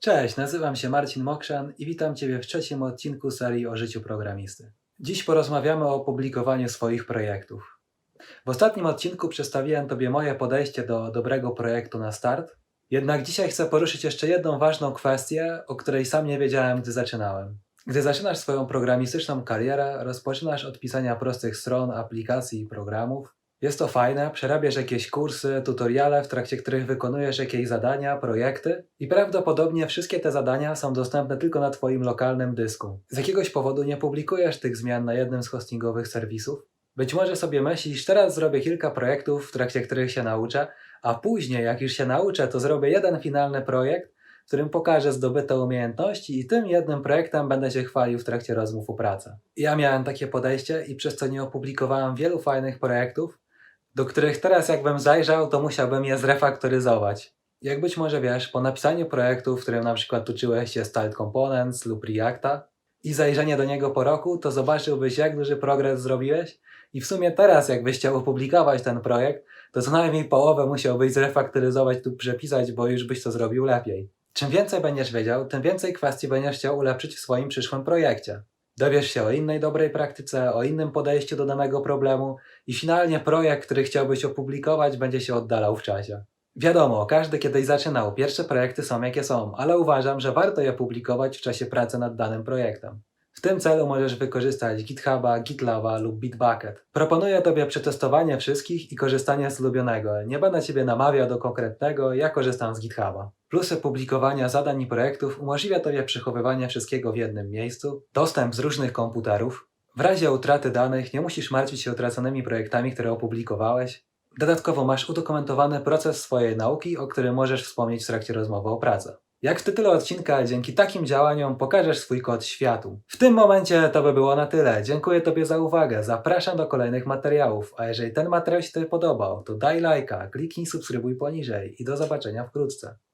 Cześć, nazywam się Marcin Mokrzan i witam Ciebie w trzecim odcinku serii o życiu programisty. Dziś porozmawiamy o publikowaniu swoich projektów. W ostatnim odcinku przedstawiłem Tobie moje podejście do dobrego projektu na start, jednak dzisiaj chcę poruszyć jeszcze jedną ważną kwestię, o której sam nie wiedziałem, gdy zaczynałem. Gdy zaczynasz swoją programistyczną karierę, rozpoczynasz od pisania prostych stron, aplikacji i programów, jest to fajne, przerabiasz jakieś kursy, tutoriale, w trakcie których wykonujesz jakieś zadania, projekty i prawdopodobnie wszystkie te zadania są dostępne tylko na Twoim lokalnym dysku. Z jakiegoś powodu nie publikujesz tych zmian na jednym z hostingowych serwisów. Być może sobie myślisz, teraz zrobię kilka projektów, w trakcie których się nauczę, a później, jak już się nauczę, to zrobię jeden finalny projekt, w którym pokażę zdobyte umiejętności i tym jednym projektem będę się chwalił w trakcie rozmów o pracę. Ja miałem takie podejście i przez to nie opublikowałem wielu fajnych projektów, do których teraz jakbym zajrzał, to musiałbym je zrefaktoryzować. Jak być może wiesz, po napisaniu projektu, w którym na przykład uczyłeś się Style Components lub Reacta i zajrzenie do niego po roku, to zobaczyłbyś jak duży progres zrobiłeś i w sumie teraz jakbyś chciał opublikować ten projekt, to co najmniej połowę musiałbyś zrefaktoryzować lub przepisać, bo już byś to zrobił lepiej. Czym więcej będziesz wiedział, tym więcej kwestii będziesz chciał ulepszyć w swoim przyszłym projekcie. Dowiesz się o innej dobrej praktyce, o innym podejściu do danego problemu i finalnie projekt, który chciałbyś opublikować, będzie się oddalał w czasie. Wiadomo, każdy kiedyś zaczynał, pierwsze projekty są jakie są, ale uważam, że warto je publikować w czasie pracy nad danym projektem. W tym celu możesz wykorzystać GitHuba, GitLaba lub Bitbucket. Proponuję Tobie przetestowanie wszystkich i korzystanie z ulubionego. Nie będę Ciebie namawiał do konkretnego, ja korzystam z GitHuba. Plusy publikowania zadań i projektów umożliwia Tobie przechowywanie wszystkiego w jednym miejscu, dostęp z różnych komputerów. W razie utraty danych nie musisz martwić się utraconymi projektami, które opublikowałeś. Dodatkowo masz udokumentowany proces swojej nauki, o którym możesz wspomnieć w trakcie rozmowy o pracy. Jak w tytule odcinka, dzięki takim działaniom pokażesz swój kod światu. W tym momencie to by było na tyle. Dziękuję Tobie za uwagę. Zapraszam do kolejnych materiałów. A jeżeli ten materiał się Tobie podobał, to daj lajka, kliknij subskrybuj poniżej i do zobaczenia wkrótce.